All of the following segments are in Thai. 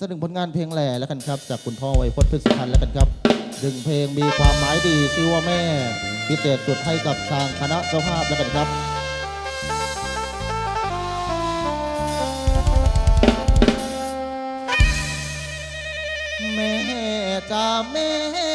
สนึงผลงานเพลงแหล่แล้วกันครับ จากคุณพ่อไวยพจน์พฤกษพันธ์แล้วกันครับดึงเพลงมีความหมายดีชื่อว่าแม่พิเศษสุดให้กับทางคณะเจ้าภาพแล้วกันครับแม่จ้าแม่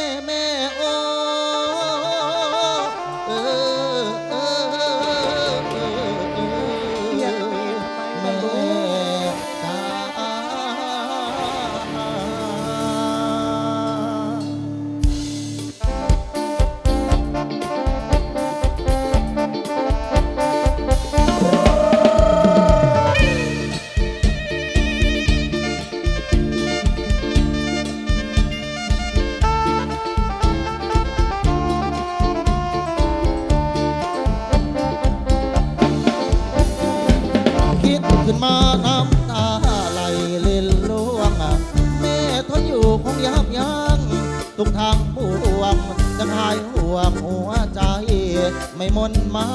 ไม่มนมา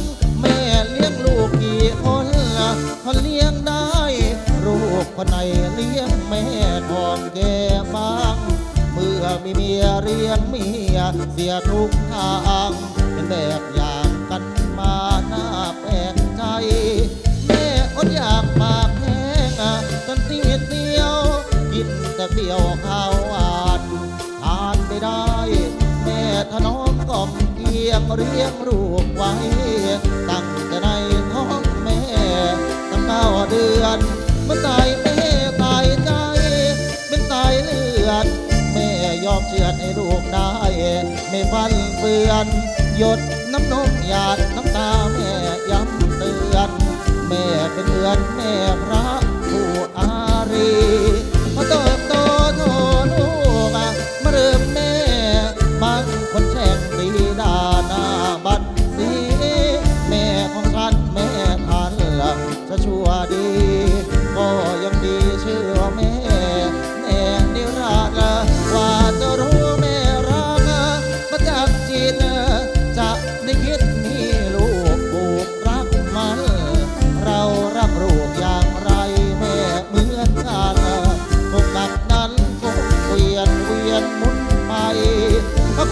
งแม่เลี้ยงลูกกี่คนล่ะคนเลี้ยงได้ ลูกคนไหนเลี้ยงแม่ของแก่บ้างเมื่อมีเมียเรียงเมียเสียทุกทางเป็นแบบอย่างกันมาหน้าแปลกใจ แม่อดอยากปากแห้งอะจนตีเดียว กินแต่เปรี้ยวข้าวหวานทานไม่ได้ แม่ถนอมกล่อม เกียงเรียงลูกไว้ ตั้งแต่ในท้องแม่ตั้งเก้าเดือนเมื่อตายแม่ตายใจเป็นตายเลือดแม่ยอมเชื่อให้ลูกได้ ไม่ฟันเฟือน หยดน้ำนมหยาดน้ำตาแม่ย้ำเตือน แม่เป็นเดือนแม่พระ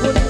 Thank you.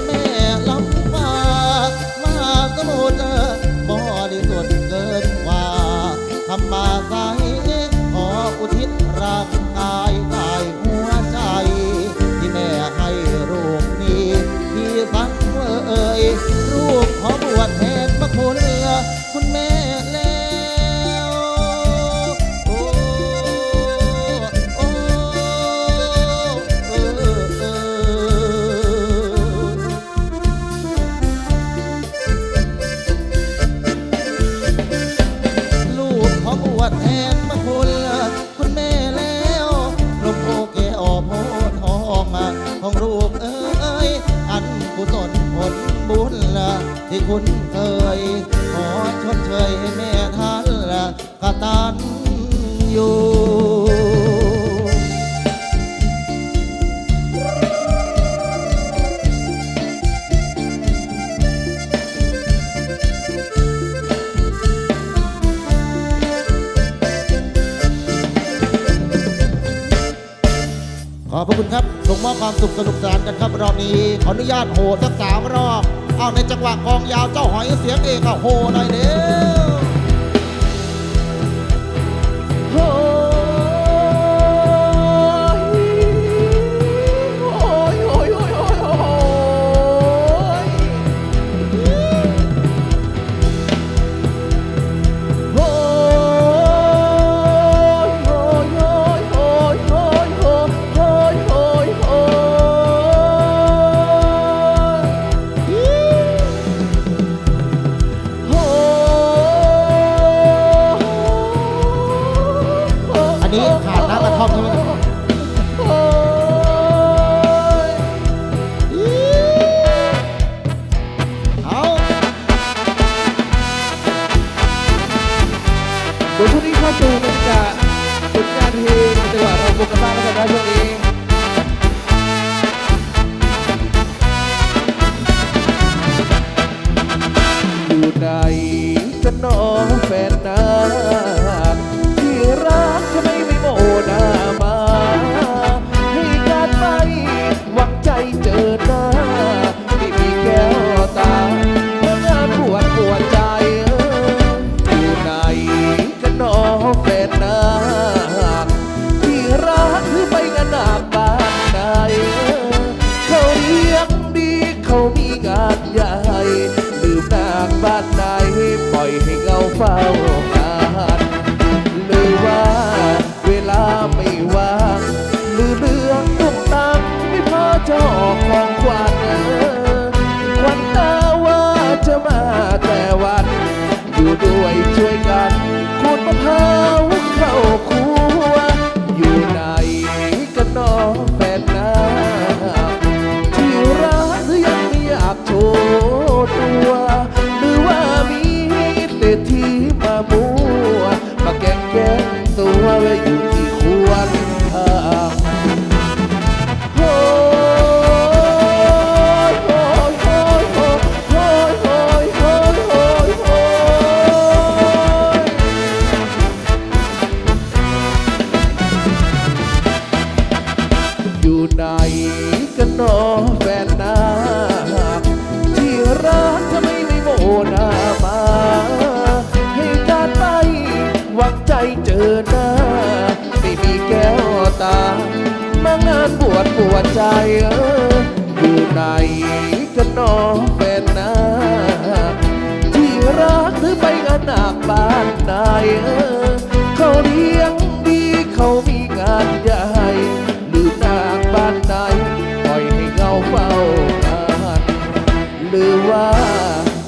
คุณครับส่งมอบความสุขสนุกสนานกันครับรอบนี้ ขออนุญาตโหสักสามรอบ เอาในจังหวะกองยาวเจ้าหอยเสียงเอกโหหน่อยเด้อ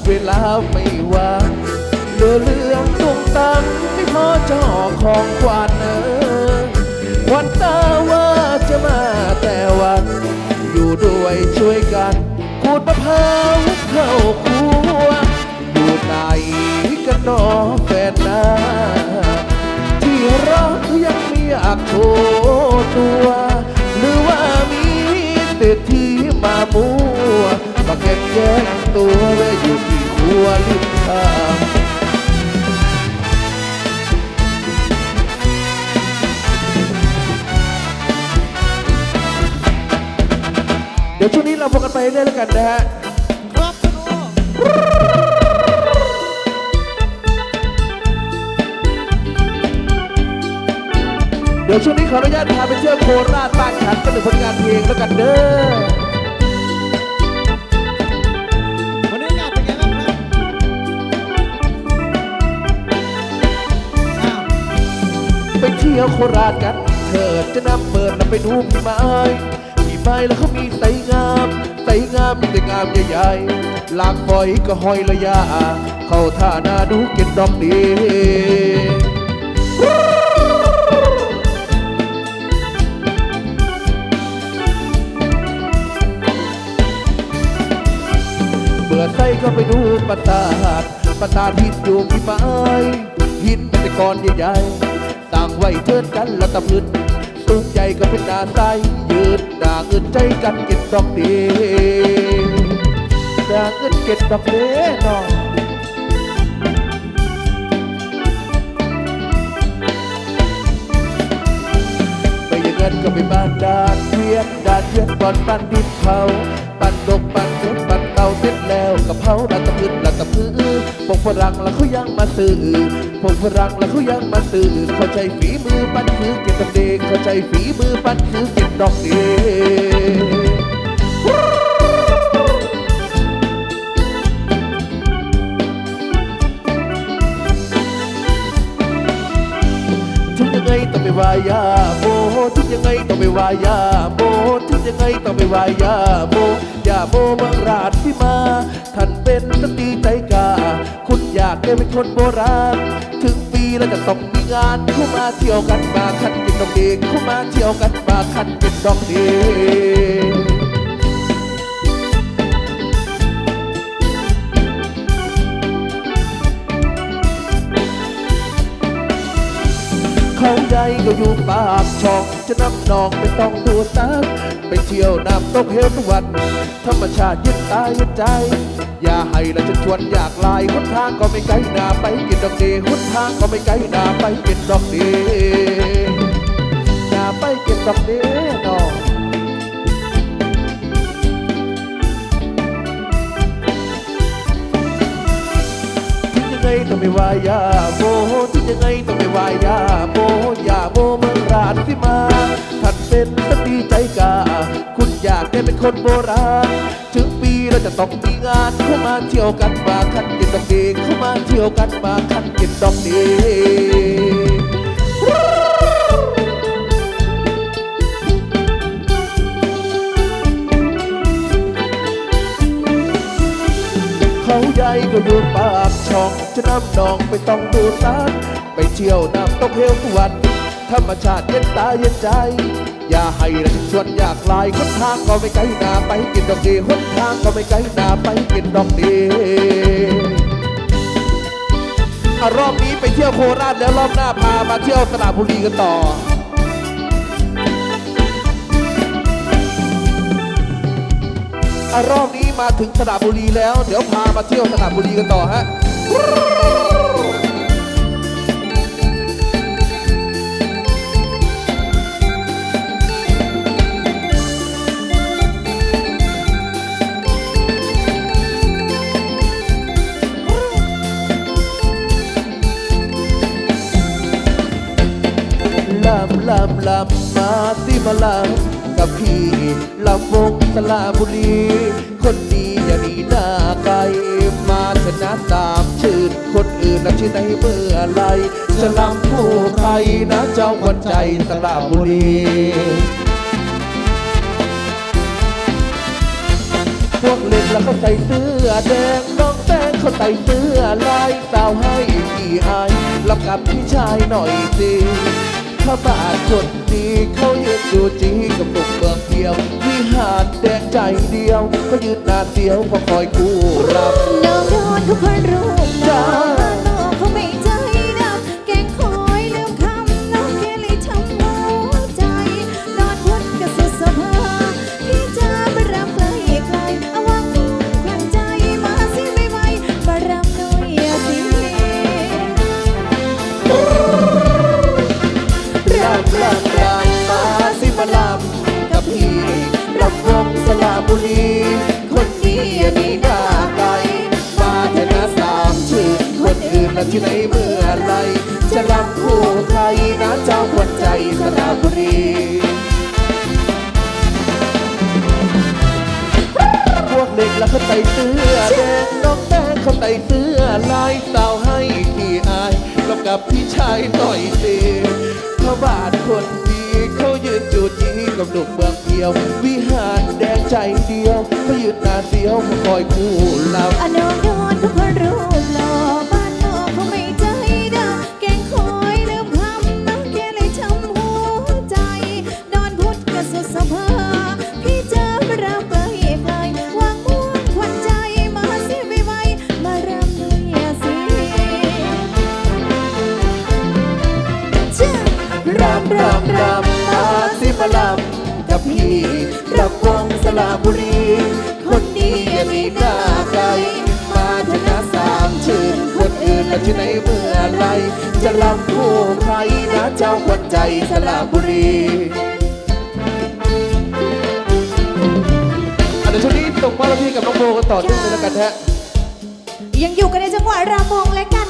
เวลาไม่ว่างเหลือเรื่องตุ้งตังไม่พอจะห่อของขวัญเออขวัญตาว่าจะมาแต่วัน อยู่ด้วยช่วยกันขูดมะพร้าวเข้าครัวอยู่ไหนกันนอแฟนนาที่รักยังไม่อยากโชว์ตัว หรือว่ามีแต่ที่มามัว มาแกล้งแย่งตัวไว้อยู่ที่ครัวลิบทาเดี๋ยวช่วงนี้เราพบกันไปเรื่อยๆแล้วกันนะฮะครับคุณโอเดี๋ยวช่วงนี้ขออนุญาตพาไปเที่ยวโคราชบ้านฉันเป็นหนึ่งผลงานเพลงแล้วกันเด้อ เที่ยวโคราชกันเถิดจะนำเปิดนำไปดูพี่ไม้พี่ไม้แล้วเขามีไตงามไตงามมีแต่งามใหญ่ๆหลากฝอยก็ห้อยระยะเข้าท่าหน้าดูเก็ดดอกดีเบื่อไส้ก็ไปดูประสาทประสาทหินอยู่พี่ไม้หินเป็นแต่ก้อนใหญ่ๆ ต่างไว้เทินกันล้วตะพืนสูงใจก็เป็นหนาใสยืดด่าเงินใจกันเก็บดอกเดีด่าเงินเก็บดอกเดีน้องไปอยังงั้นก็ไปบ้านดานเวียนดานเวียนก่อนปั้นดินเผาปั้นดกปั้นเนื้อป เตาเสร็จแล้วกะเพราดันตะพื้นดันตะพื้นพวกฝรั่งล้วเขายังมาซื้อพวกฝรั่งล้วเขายังมาซื้อเขาใจฝีมือปั้นคือเก็บดอกเดเขาใจฝีมือปั้นคือเก็บดอกเดงถึงยังไงต้องไปวายาโมถึงยังไงต้องไปวายาโม ยังไงต้องไปวายาโมยาโมเมืองราชที่มา ท่านเป็นสตรีใจกา คุณอยากได้เป็นคนโบราณ ถึงปีแล้วจะต้องมีงานเข้ามาเที่ยวกันมาคันกินดอกเดงเข้ามาเที่ยวกันมาคันกินดอกเดง ก็อยู่ปากช่องจะนำน้องไปต้องดูตักไปเที่ยวน้ำตกเฮลทุกวัน ธรรมชาติยึดตายยึดใจ อย่าให้ละจะชวนอยากลายหนทางก็ไม่ไกลนาไปกินดอกเดหนทางก็ไม่ไกลนาไปกินดอกเดอย่าไปกินดอกเดน้อง ต้องไม่วายาโมถึงยังไงต้องไม่วายาโมยาโมเมืองราชที่มาท่านเป็นสตรีใจกา คุณอยากได้เป็นคนโบราณ ถึงปีเราจะต้องมีงานเข้ามาเที่ยวกันมาคันกินดอกเดเข้ามาเที่ยวกันมาคันกินดอกเด เขาใหญ่ก็อยู่ปากช่องจะน้ำนองไปต้องดูตันไปเที่ยวน้ำตอกเฮลทุกวัน ธรรมชาติเย็นตาเย็นใจ อย่าให้ระชวนอยากลายคนทางก็ไม่ไกลนาไปกินดอกดีคนทางก็ไม่ไกลนาไปกินดอกดีอรอบนี้ไปเที่ยวโคราชแล้วรอบหน้าพามาเที่ยวสระบุรีกันต่อ รอบนี้มาถึงสระบุรีแล้ว เดี๋ยวพามาเที่ยวสระบุรีกันต่อฮะ สระบุรี คนดีอย่าหนีหน้าไกลมาชนะตามชื่นคนอื่นนับชื่อในเมื่อไรจะลำผู้ใครนะเจ้าวัญใจสระบุรีพวกเล็กแล้วก็ใส่เสื้อแดงน้องแป้งเขาใส่เสื้อลายสาวให้พี่อายรับกับพี่ชายหน่อยสิข้าบาทคนดีเขายืนดูจีกับหนุ่มเมือง เพียว วิหารแดงใจเดียว ก็ยืนนานเดียวพอคอยกู้รับ น้องโดนทุกคนรู้หน้าบ้านนอก ที่ไหนเมื่อไร จะรำคู่ใครนะเจ้าขวัญใจสระบุรีพวกเด็กแล้วเขาใส่เสื้อแดงน้องแป้งเขาใส่เสื้อลายสาวให้ขี้อายแล้วกับพี่ชายหน่อยสิพระบาทคนดีเขายืนจูจีกับหนุ่มเมืองเพียว วิหารแดงใจเดียวเขายืนนานเดียวมาคอยคู่เราอน้องโดนทุกคนรู้ ระบุรีคนดีมีหน้าไกลมาเถอะนะสามชื่นคนอื่นละที่ไหนเมื่อไรจะลำคู่ใครนะเจ้าขวัญใจสระบุรีอันเดี๋ยวช่วงนี้ตกมาแล้วพี่กับน้องโบกันต่อเนื่องเลยแล้วกันฮะยังอยู่กันในจังหวะรำวงและกัน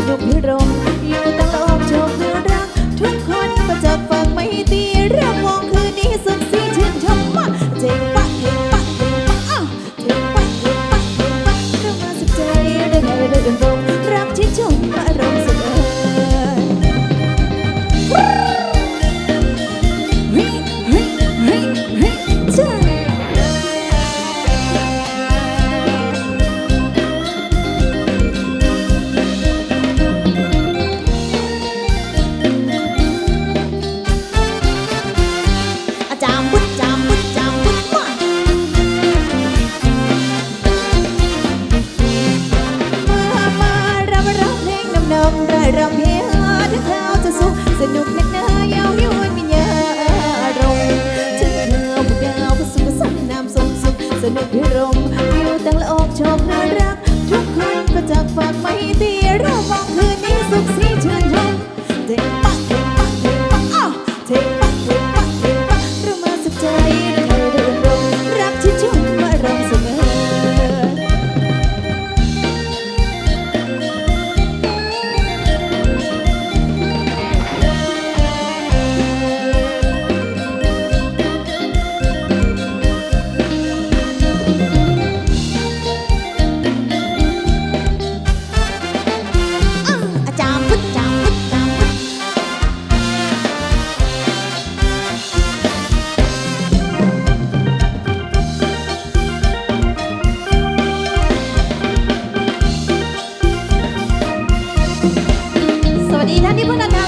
สุขสนุกพิรม สวัส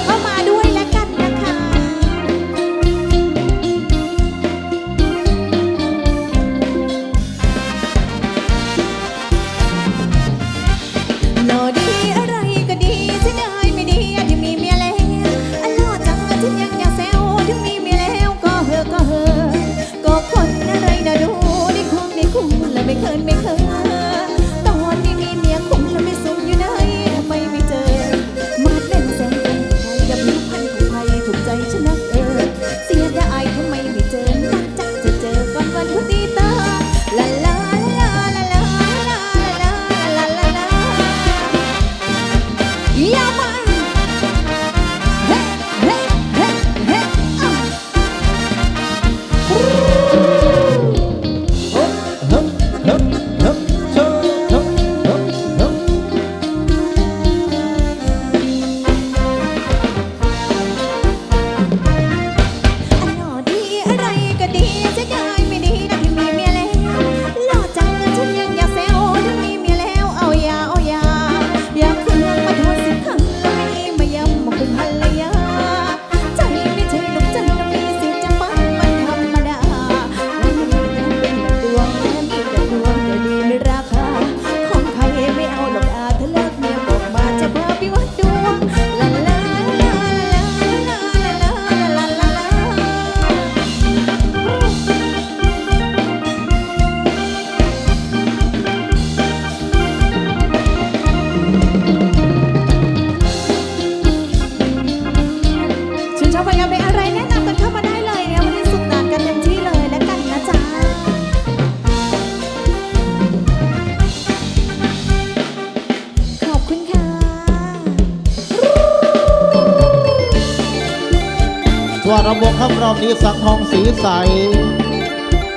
ค่ำรอบนี้สังทองสีใส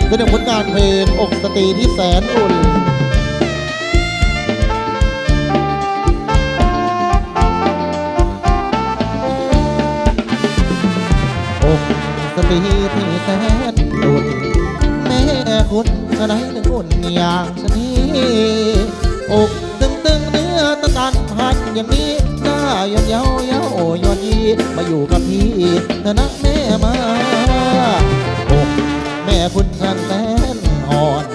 ก็ได้ผลงานเพลงอกสตรีที่แสนอุ่นอกสตรีที่แสนอุ่นแม่คุณอะไรหนึ่งอุ่นอย่างชนีอกตึงตึงเนื้อตะกันพันอย่างนี้หน้ายอนเย้าเยายอย มาอยู่กับพี่เธอนะแม่มาอกแม่คุณสันแสนอ่อน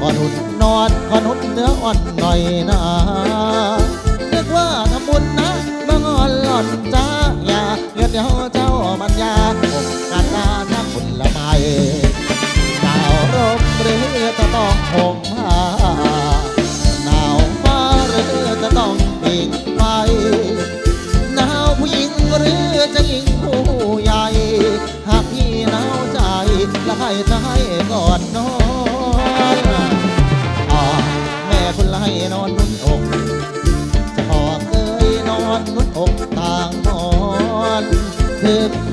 ขอนุ่นนอนขอนุ่นเนื้ออ่อนหน่อยนะ แล้วใจก่อนนอนอ่าแม่คุณไล่นอนนุ่นอกจะพอเคยนอนนุดอกต่างนอนถึงตั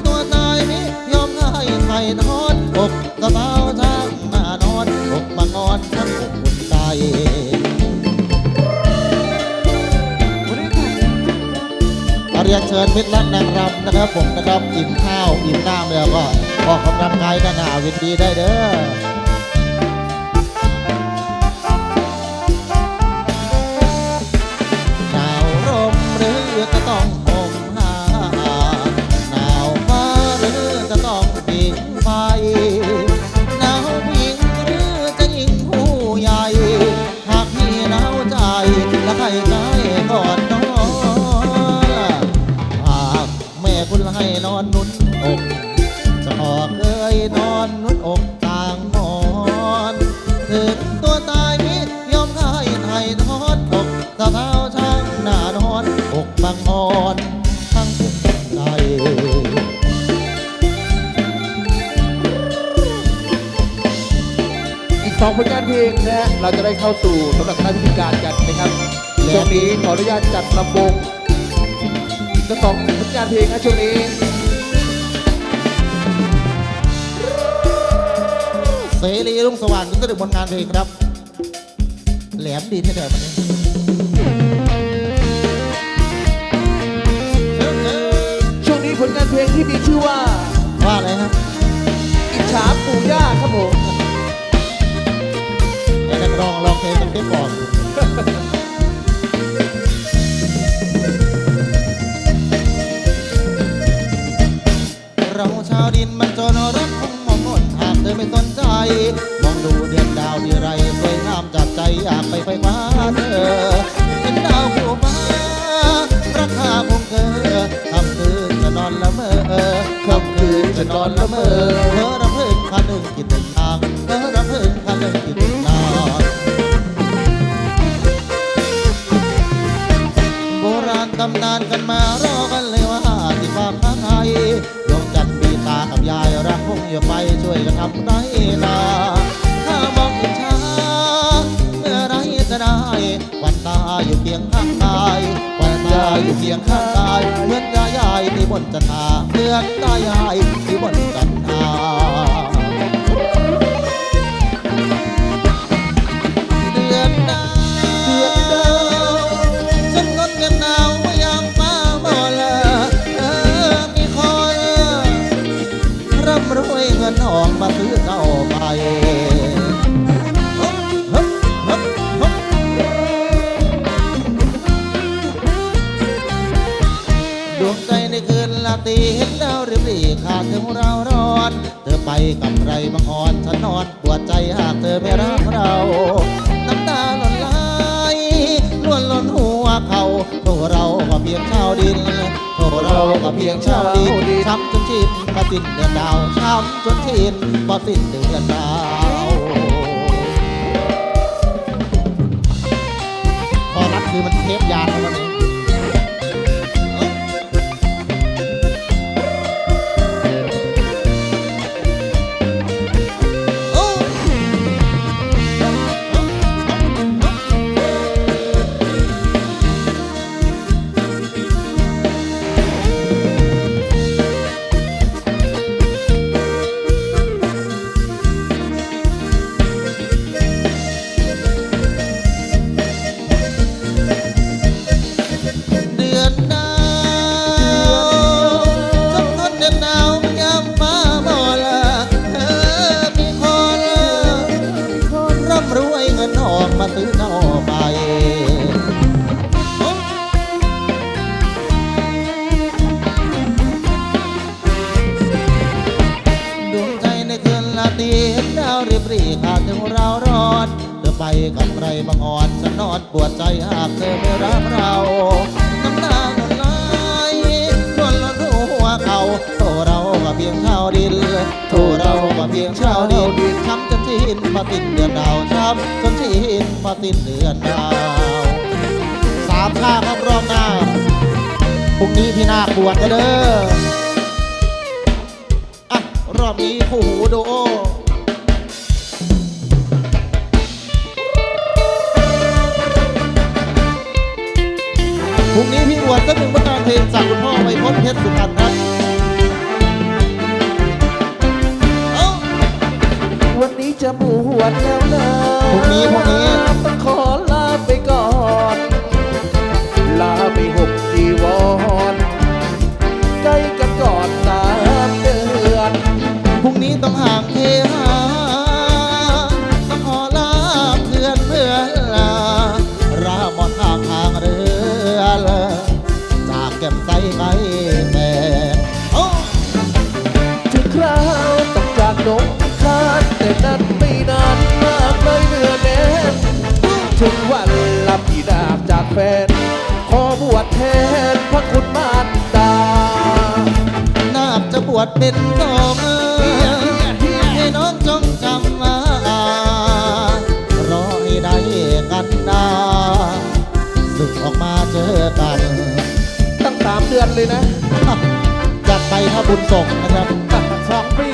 รียนเชิญมิตรและนางรำนะครับผมนะครับอิ่มข้าวอิ่มน้ำแล้วก็ออกกำลังกายหน้าหนาเวทีได้เด้อ อกบางอ่อนทั้งอกใจอีกสองผลงานเพลงนะฮะเราจะได้เข้าสู่สำหรับคณะพิธการกันนะครับช่วงนี้ขออนุญาตจัดลำวงจะสองผลงานเพลงนะช่วงนี้เสรีรุ่งสว่างก็จะได้บนงานเพลงครับ แหลมดีที่เดิมวันนี้ ลงานเพลงที่มีชื่อว่า ว่าอะไรครับอิจฉาปู่ย่าครับผมไอ้นักร้องร้องเพลงกันเต็มก่อนเราชาวดินมันจนรัก อนปวดใจหากเธอไม่รักเรา น้ำตาหล่นไหลล้วนล้นหัวเขาโทเราก็เพียงชาวดินโทเราก็เพียงชาวดินช้ำจนชินพอสิ้นเดือนดาวช้ำจนชินพอสิ้นเดือนดาวพอรักคือมันเทปยางแล้ว ธอไปกับใครบางอ่อนฉันนอนปวดใจหากเธอไม่รักเราน้ำตาหล่นไหลนวลละหัวเขาโทเราก็เพียงชาวดินโทเราก็เพียงชาวดินช้ำจนชินมาสิ้นเดือนดาวช้ำจนชินมาสิ้นเดือนดาวสามชาครับรอบหน้าพรุ่งนี้พี่นาคบวชเด้ออะรอบนี้คู่หูดูโอ พรุ่งนี้พี่อวดสักหนึ่งประการเพลงจากคุณพ่อไวพจน์เพชรสุพรรณครับเอ้าวันนี้จะบวชแล้วนะพรุ่งนี้พรุ่งนี้ต้องขอลาไปก่อน แฟน ขอบวชแทนพระคุณมารดา นาบจะบวชเป็นสองให้น้องจงจำมารอให้ได้กันนาสึกออกมาเจอกัน ตั้งสามเดือนเลยนะ จัดไปถ้าบุญส่งนะครับสองปี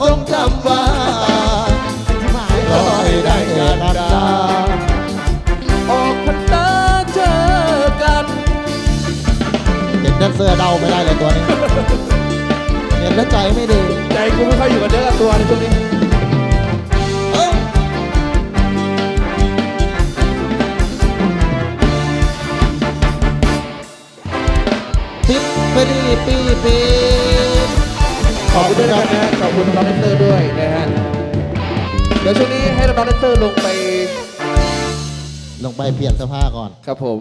คงจำว่าลอยได้กันดาออกพันตาเจอกันเห็นแดนเซอร์เดาไม่ได้เลยตัวนี้ เห็นแล้วใจไม่ดี ใจกูไม่ค่อยอยู่กับเนื้อกับตัวในช่วงนี้ทิปปี้ปี้ปี้ ด้วยนะครับนะขอบคุณน้องๆแดนเซอร์ด้วยนะฮะเดี๋ยวช่วงนี้ให้น้องๆแดนเซอร์ลงไป ลงไปเปลี่ยนเสื้อผ้าก่อน ครับผม